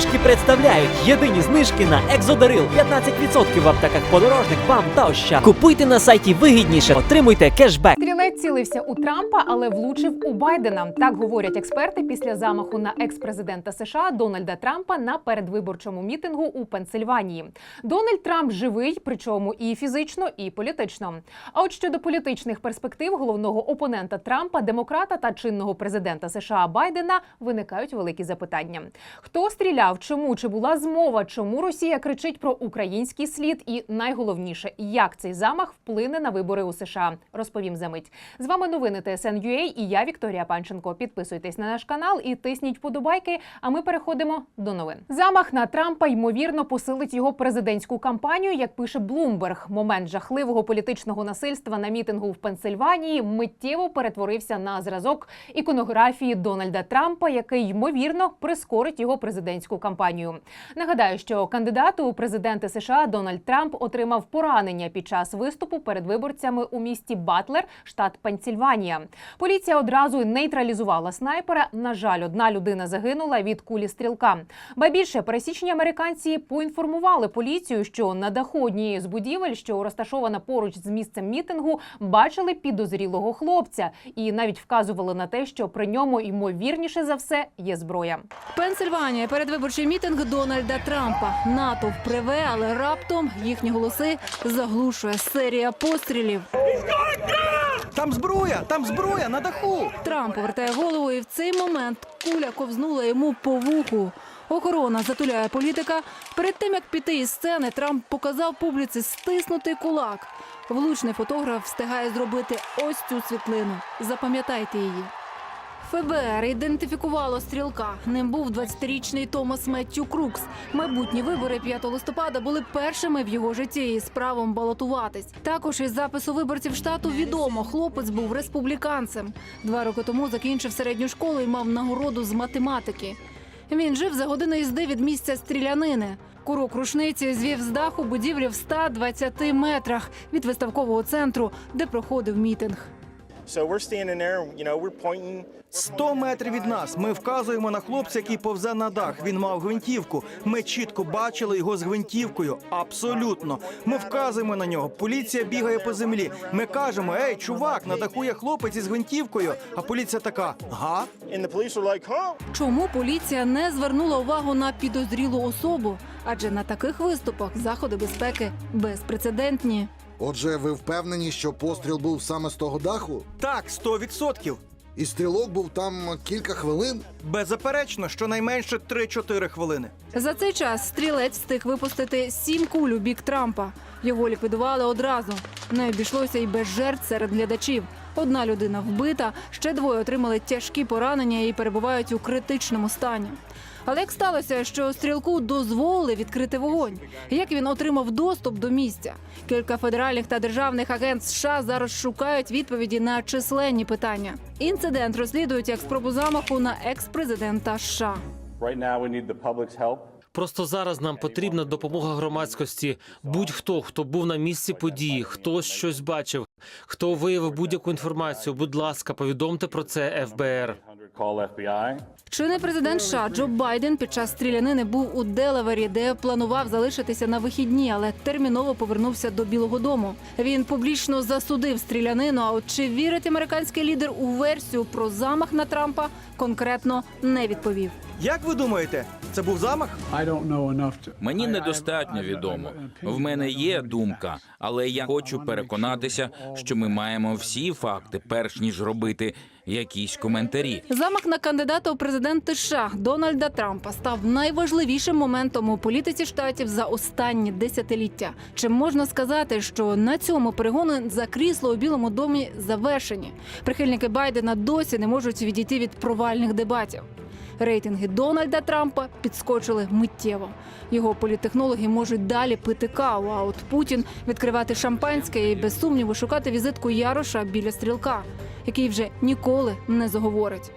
знижки представляють єдині знижки на Екзодарил. 15% в аптеках подорожник, бам та ощад. Купуйте на сайті вигідніше, отримуйте кешбек. Стрілець цілився у Трампа, але влучив у Байдена. Так говорять експерти після замаху на екс-президента США Дональда Трампа на передвиборчому мітингу у Пенсильванії. Дональд Трамп живий, причому і фізично, і політично. А от щодо політичних перспектив головного опонента Трампа, демократа та чинного президента США Байдена виникають великі запитання: хто стріляв, чому чи була змова, чому Росія кричить про український слід, і найголовніше, як цей замах вплине на вибори у США. Розповім за мить. З вами новини ТСН.UA і я Вікторія Панченко. Підписуйтесь на наш канал і тисніть вподобайки. А ми переходимо до новин. Замах на Трампа ймовірно посилить його президентську кампанію, як пише Блумберг. Момент жахливого політичного насильства на мітингу в Пенсильванії миттєво перетворився на зразок іконографії Дональда Трампа, який ймовірно прискорить його президентську кампанію. Нагадаю, що кандидату у президенти США Дональд Трамп отримав поранення під час виступу перед виборцями у місті Батлер, штат Пенсільванія. Поліція одразу нейтралізувала снайпера. На жаль, одна людина загинула від кулі стрілка. Ба більше пересічні американці поінформували поліцію, що на даху однієї з будівель, що розташована поруч з місцем мітингу, бачили підозрілого хлопця і навіть вказували на те, що при ньому ймовірніше за все є зброя. Пенсильванія передвиборчий мітинг Дональда Трампа. НАТО вприве, але раптом їхні голоси заглушує серія пострілів. Там зброя, там зброя на даху. Трамп повертає голову, і в цей момент куля ковзнула йому по вуху. Охорона затуляє політика. Перед тим як піти із сцени, Трамп показав публіці стиснутий кулак. Влучний фотограф встигає зробити ось цю світлину. Запам'ятайте її. ФБР ідентифікувало стрілка. Ним був 20-річний Томас Меттю Крукс. Майбутні вибори 5 листопада були першими в його житті із правом балотуватись. Також із запису виборців штату відомо, хлопець був республіканцем. Два роки тому закінчив середню школу і мав нагороду з математики. Він жив за годину їзди від місця стрілянини. Курок рушниці звів з даху будівлі в 120 метрах від виставкового центру, де проходив мітинг. 100 метрів від нас. Ми вказуємо на хлопця, який повзе на дах. Він мав гвинтівку. Ми чітко бачили його з гвинтівкою. Абсолютно. Ми вказуємо на нього. Поліція бігає по землі. Ми кажемо: Ей, чувак, на даху є хлопець із гвинтівкою. А поліція така: га? And the police were like, huh? Чому поліція не звернула увагу на підозрілу особу? Адже на таких виступах заходи безпеки безпрецедентні. Отже, ви впевнені, що постріл був саме з того даху? Так, 100%. І стрілок був там кілька хвилин? Беззаперечно, щонайменше 3-4 хвилини. За цей час стрілець встиг випустити сім куль у бік Трампа. Його ліквідували одразу. Не обійшлося й без жертв серед глядачів. Одна людина вбита, ще двоє отримали тяжкі поранення і перебувають у критичному стані. Але як сталося, що стрілку дозволили відкрити вогонь? Як він отримав доступ до місця? Кілька федеральних та державних агентств США зараз шукають відповіді на численні питання. Інцидент розслідують як спробу замаху на екс-президента США. Просто зараз нам потрібна допомога громадськості. Будь-хто, хто був на місці події, хто щось бачив, хто виявив будь-яку інформацію. Будь ласка, повідомте про це ФБР. 100 call FBI. Чинний президент США Джо Байден під час стрілянини був у Делавері, де планував залишитися на вихідні, але терміново повернувся до Білого Дому. Він публічно засудив стрілянину. А от чи вірить американський лідер у версію про замах на Трампа, конкретно не відповів. Як ви думаєте, це був замах? Мені недостатньо відомо. В мене є думка, але я хочу переконатися, що ми маємо всі факти, перш ніж робити якісь коментарі. Замах на кандидата у президенти США Дональда Трампа став найважливішим моментом у політиці штатів за останні десятиліття. Чи можна сказати, що на цьому перегони за крісло у Білому домі завершені? Прихильники Байдена досі не можуть відійти від провальних дебатів. Рейтинги Дональда Трампа підскочили миттєво. Його політтехнологи можуть далі пити каву. А от Путін відкривати шампанське і без сумніву шукати візитку Яроша біля стрілка, який вже ніколи не заговорить.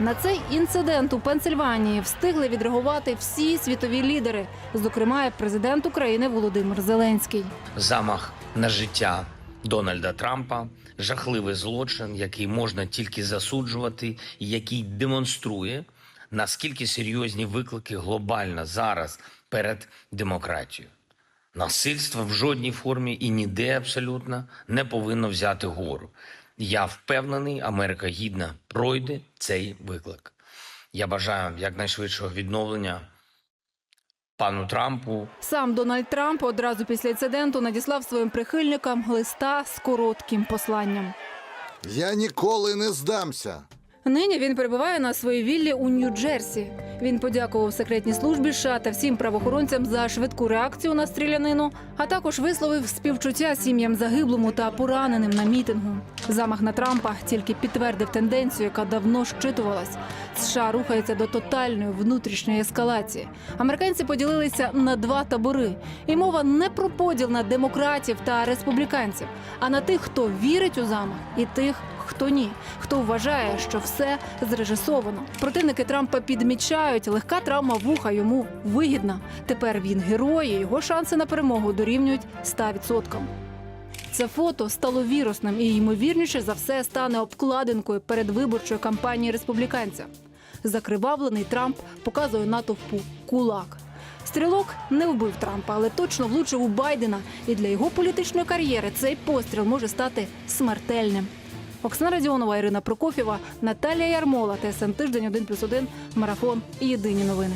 На цей інцидент у Пенсильванії встигли відреагувати всі світові лідери, зокрема, президент України Володимир Зеленський. замах на життя Дональда Трампа, жахливий злочин, який можна тільки засуджувати, і який демонструє наскільки серйозні виклики глобально зараз перед демократією. Насильство в жодній формі і ніде абсолютно не повинно взяти гору. Я впевнений, Америка гідна пройде цей виклик. Я бажаю якнайшвидшого відновлення пану Трампу, Сам Дональд Трамп одразу після інциденту надіслав своїм прихильникам листа з коротким посланням. Я ніколи не здамся. Нині він перебуває на своїй віллі у Нью-Джерсі. Він подякував секретній службі США та всім правоохоронцям за швидку реакцію на стрілянину, а також висловив співчуття сім'ям загиблому та пораненим на мітингу. Замах на Трампа тільки підтвердив тенденцію, яка давно щитувалась. США рухається до тотальної внутрішньої ескалації. Американці поділилися на два табори, і мова не про поділ на демократів та республіканців, а на тих, хто вірить у замах, і тих, хто ні, хто вважає, що все зрежисовано. Противники Трампа підмічають, легка травма вуха йому вигідна. Тепер він герой, і його шанси на перемогу дорівнюють 100%. Це фото стало вірусним і ймовірніше за все стане обкладинкою передвиборчої кампанії республіканця. Закривавлений Трамп показує натовпу кулак. Стрілок не вбив Трампа, але точно влучив у Байдена. І для його політичної кар'єри цей постріл може стати смертельним. Оксана Радіонова, Ірина Прокофєва, Наталія Ярмола, ТСН Тиждень 1+,1, Марафон і Єдині новини.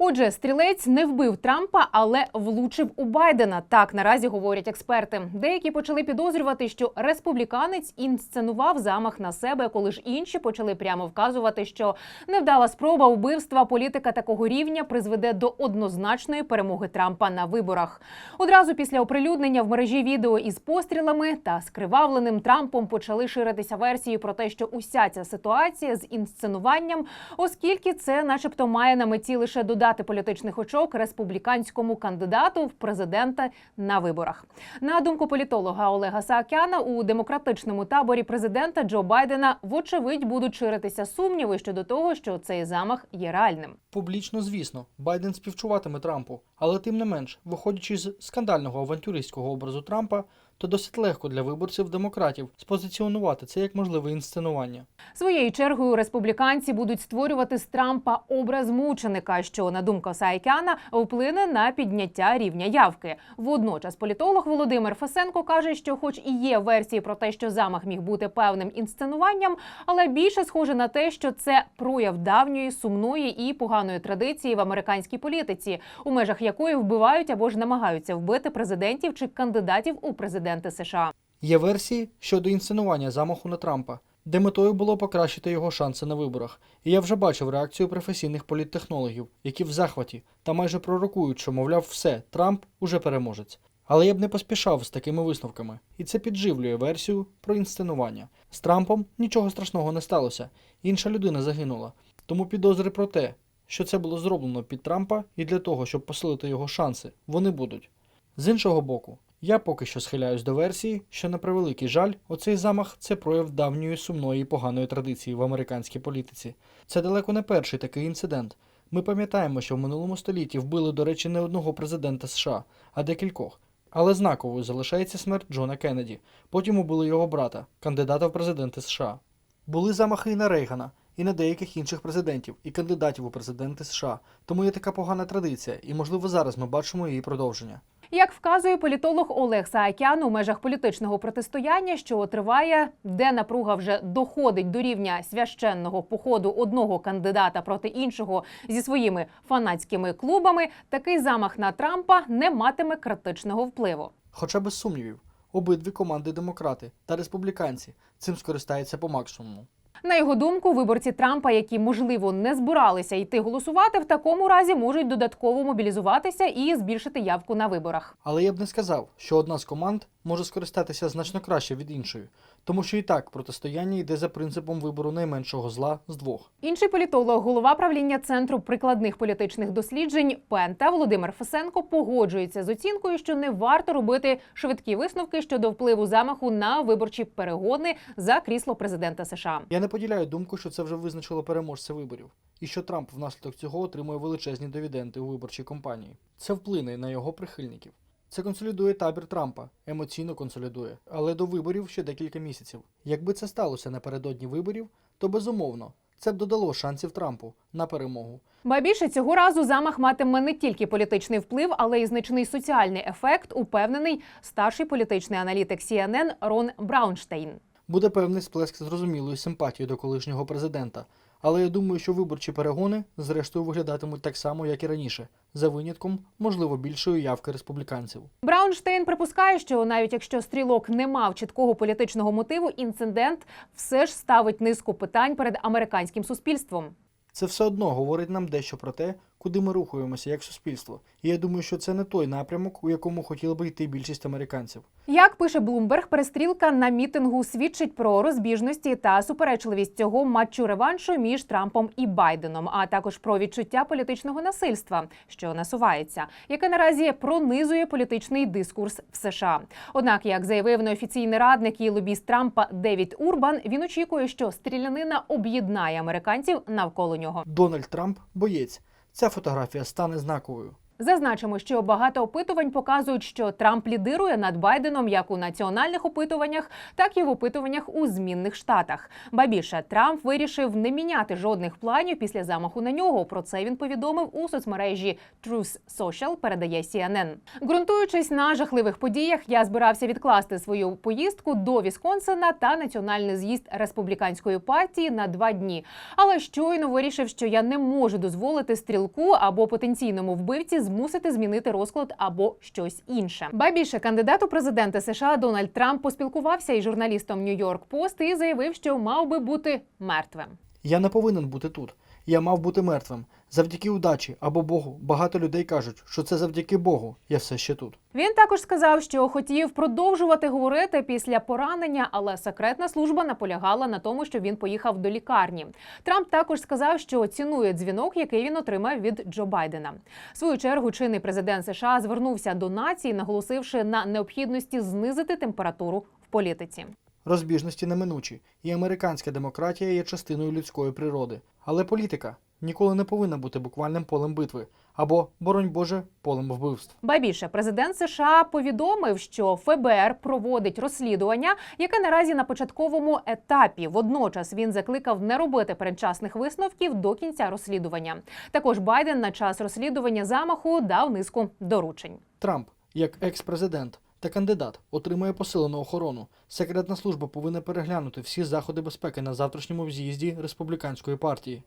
Отже, стрілець не вбив Трампа, але влучив у Байдена. Так наразі говорять експерти. Деякі почали підозрювати, що республіканець інсценував замах на себе, коли ж інші почали прямо вказувати, що невдала спроба убивства політика такого рівня призведе до однозначної перемоги Трампа на виборах. Одразу після оприлюднення в мережі відео із пострілами та скривавленим Трампом почали ширитися версії про те, що уся ця ситуація з інсценуванням, оскільки це, начебто, має на меті лише додати політичних очок республіканському кандидату в президента на виборах. На думку політолога Олега Саакяна, у демократичному таборі президента Джо Байдена вочевидь будуть ширитися сумніви щодо того, що цей замах є реальним. Публічно, звісно, Байден співчуватиме Трампу, але тим не менш, виходячи з скандального авантюристського образу Трампа, то досить легко для виборців демократів спозиціонувати це як можливе інсценування. Своєю чергою республіканці будуть створювати з Трампа образ мученика, що на думку Саакяна вплине на підняття рівня явки. Водночас політолог Володимир Фесенко каже, що, хоч і є версії про те, що замах міг бути певним інсценуванням, але більше схоже на те, що це прояв давньої сумної і поганої традиції в американській політиці, у межах якої вбивають або ж намагаються вбити президентів чи кандидатів у президенти США. Є версії щодо інсценування замаху на Трампа, де метою було покращити його шанси на виборах. І я вже бачив реакцію професійних політтехнологів, які в захваті та майже пророкують, що, мовляв, все, Трамп уже переможець. Але я б не поспішав з такими висновками, і це підживлює версію про інсценування. З Трампом нічого страшного не сталося, інша людина загинула. Тому підозри про те, що це було зроблено під Трампа і для того, щоб посилити його шанси, вони будуть. З іншого боку, я поки що схиляюсь до версії, що на превеликий жаль, оцей замах це прояв давньої сумної і поганої традиції в американській політиці. Це далеко не перший такий інцидент. Ми пам'ятаємо, що в минулому столітті вбили, до речі, не одного президента США, а декількох. Але знаковою залишається смерть Джона Кеннеді. Потім убили його брата, кандидата в президенти США. Були замахи і на Рейгана, і на деяких інших президентів, і кандидатів у президенти США. Тому є така погана традиція, і можливо зараз ми бачимо її продовження. Як вказує політолог Олег Саакян, у межах політичного протистояння, що триває, де напруга вже доходить до рівня священного походу одного кандидата проти іншого зі своїми фанатськими клубами, такий замах на Трампа не матиме критичного впливу. Хоча без сумнівів, обидві команди демократи та республіканці цим скористаються по максимуму. На його думку, виборці Трампа, які можливо не збиралися йти голосувати, в такому разі можуть додатково мобілізуватися і збільшити явку на виборах. Але я б не сказав, що одна з команд може скористатися значно краще від іншої, тому що і так протистояння йде за принципом вибору найменшого зла з двох. Інший політолог, голова правління центру прикладних політичних досліджень Пента Володимир Фесенко погоджується з оцінкою, що не варто робити швидкі висновки щодо впливу замаху на виборчі перегони за крісло президента США. Я не поділяю думку, що це вже визначило переможця виборів, і що Трамп внаслідок цього отримує величезні дивіденди у виборчій кампанії. Це вплине на його прихильників. Це консолідує табір Трампа, емоційно консолідує, але до виборів ще декілька місяців. Якби це сталося напередодні виборів, то безумовно Це б додало шансів Трампу на перемогу. Ба більше цього разу замах матиме не тільки політичний вплив, але й значний соціальний ефект, упевнений старший політичний аналітик CNN Рон Браунштейн. Буде певний сплеск зрозумілої симпатії до колишнього президента. Але я думаю, що виборчі перегони зрештою виглядатимуть так само, як і раніше, за винятком, можливо, більшої явки республіканців. Браунштейн припускає, що навіть якщо стрілок не мав чіткого політичного мотиву, інцидент все ж ставить низку питань перед американським суспільством. Це все одно говорить нам дещо про те, куди ми рухаємося як суспільство. І я думаю, що це не той напрямок, у якому хотіла би йти більшість американців. Як пише Блумберг, перестрілка на мітингу свідчить про розбіжності та суперечливість цього матчу реваншу між Трампом і Байденом, а також про відчуття політичного насильства, що насувається, яке наразі пронизує політичний дискурс в США. Однак, як заявив неофіційний радник і лобіст Трампа Девід Урбан, він очікує, що стрілянина об'єднає американців навколо нього. Дональд Трамп боєць. Ця фотографія стане знаковою. Зазначимо, що багато опитувань показують, що Трамп лідирує над Байденом як у національних опитуваннях, так і в опитуваннях у змінних штатах. Ба більше Трамп вирішив не міняти жодних планів після замаху на нього. Про це він повідомив у соцмережі Truth Social, передає CNN. Ґрунтуючись на жахливих подіях, я збирався відкласти свою поїздку до Вісконсина та національний з'їзд республіканської партії на два дні. Але щойно вирішив, що я не можу дозволити стрілку або потенційному вбивці змусити змінити розклад або щось інше. Ба більше кандидат у президенти США Дональд Трамп поспілкувався із журналістом Нью-Йорк Пост і заявив, що мав би бути мертвим. Я не повинен бути тут. Я мав бути мертвим. Завдяки удачі або Богу. Багато людей кажуть, що це завдяки Богу. Я все ще тут. Він також сказав, що хотів продовжувати говорити після поранення, але секретна служба наполягала на тому, що він поїхав до лікарні. Трамп також сказав, що цінує дзвінок, який він отримав від Джо Байдена. В свою чергу чинний президент США звернувся до нації, наголосивши на необхідності знизити температуру в політиці. Розбіжності неминучі, і американська демократія є частиною людської природи. Але політика ніколи не повинна бути буквальним полем битви або, боронь Боже, полем вбивств. Ба більше президент США повідомив, що ФБР проводить розслідування, яке наразі на початковому етапі. Водночас він закликав не робити передчасних висновків до кінця розслідування. Також Байден на час розслідування замаху дав низку доручень. Трамп, як екс-президент та кандидат, отримує посилену охорону. Секретна служба повинна переглянути всі заходи безпеки на завтрашньому з'їзді республіканської партії.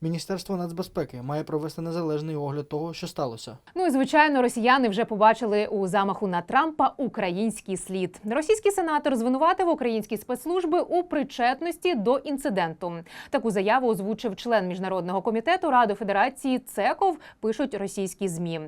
Міністерство нацбезпеки має провести незалежний огляд того, що сталося. Ну і звичайно, росіяни вже побачили у замаху на Трампа український слід. Російський сенатор звинуватив українські спецслужби у причетності до інциденту. Таку заяву озвучив член міжнародного комітету Ради Федерації Цеков. Пишуть російські змі.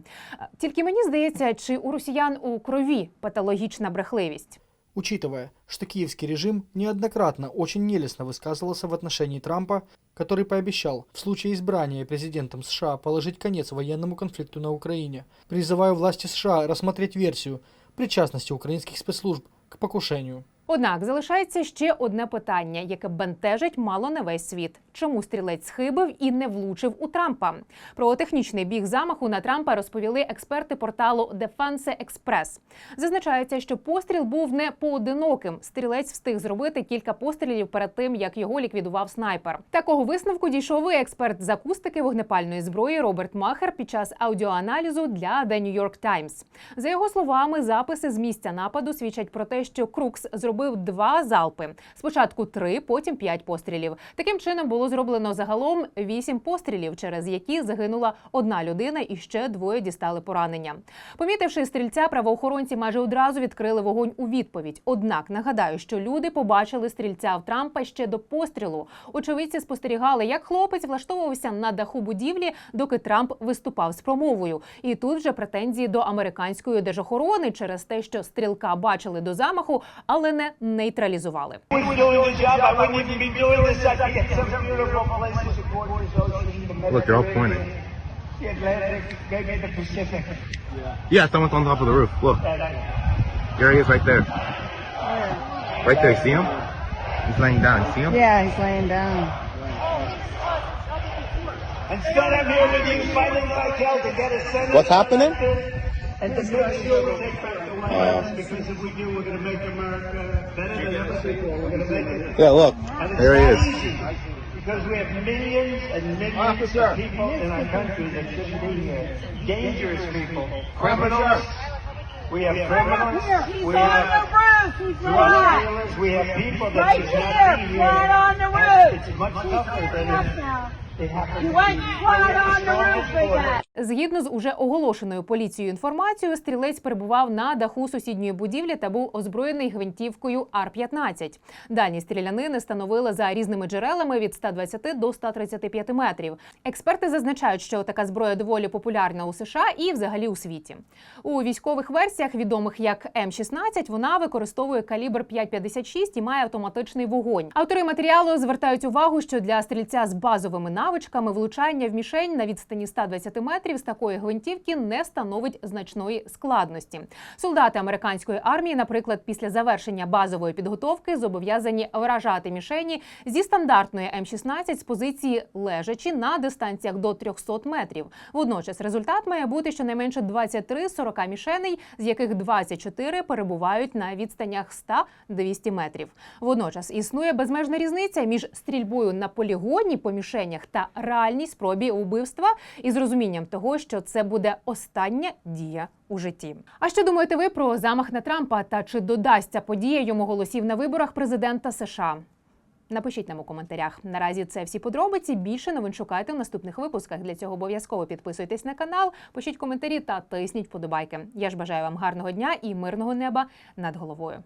Тільки мені здається, чи у росіян у крові патологічна брехливість. Учитывая, что киевский режим неоднократно очень нелестно высказывался в отношении Трампа, который пообещал в случае избрания президентом США положить конец военному конфликту на Украине, призываю власти США рассмотреть версию причастности украинских спецслужб к покушению. Однак залишається ще одне питання, яке бентежить мало не весь світ: чому стрілець схибив і не влучив у Трампа? Про технічний біг замаху на Трампа розповіли експерти порталу Defense Express. Зазначається, що постріл був не поодиноким. Стрілець встиг зробити кілька пострілів перед тим, як його ліквідував снайпер. Такого висновку дійшов і експерт з акустики вогнепальної зброї Роберт Махер під час аудіоаналізу для The New York Times. За його словами, записи з місця нападу свідчать про те, що Крукс зробив два залпи. Спочатку три, потім п'ять пострілів. Таким чином було зроблено загалом вісім пострілів, через які загинула одна людина, і ще двоє дістали поранення. Помітивши стрільця, правоохоронці майже одразу відкрили вогонь у відповідь. Однак нагадаю, що люди побачили стрільця в Трампа ще до пострілу. Очевидці спостерігали, як хлопець влаштовувався на даху будівлі, доки Трамп виступав з промовою. І тут вже претензії до американської держохорони через те, що стрілка бачили до замаху, але не нейтралізували. Look, they're all pointing. Yeah, someone's on top of the roof. Look. There he is right there. Right there, see him? He's laying down. See him? Yeah, he's laying down. What's happening? yeah, look. There he is. Because we have millions and millions of people in our country that shouldn't be here. Dangerous people, criminals. We have criminals. We have drug dealers. We have people that should not be here. It's much tougher than it, it happens. You went on the roof Згідно з уже оголошеною поліцією інформацією, стрілець перебував на даху сусідньої будівлі та був озброєний гвинтівкою Ар-15. Дальність стрілянини становили за різними джерелами від 120 до 135 метрів. Експерти зазначають, що така зброя доволі популярна у США і взагалі у світі. У військових версіях, відомих як М-16, вона використовує калібр 5,56 і має автоматичний вогонь. Автори матеріалу звертають увагу, що для стрільця з базовими навичками влучання в мішень на відстані 120 метрів з такої гвинтівки не становить значної складності. Солдати американської армії, наприклад, після завершення базової підготовки зобов'язані вражати мішені зі стандартної М16 з позиції лежачі на дистанціях до 300 метрів. Водночас результат має бути щонайменше 23-40 мішеней, з яких 24 перебувають на відстанях 100-200 метрів. Водночас існує безмежна різниця між стрільбою на полігоні по мішенях та реальній спробі убивства із розумінням того, що це буде остання дія у житті. А що думаєте ви про замах на Трампа та чи додасться подія йому голосів на виборах президента США? Напишіть нам у коментарях. Наразі це всі подробиці. Більше новин шукайте в наступних випусках. Для цього обов'язково підписуйтесь на канал, пишіть коментарі та тисніть вподобайки. Я ж бажаю вам гарного дня і мирного неба над головою.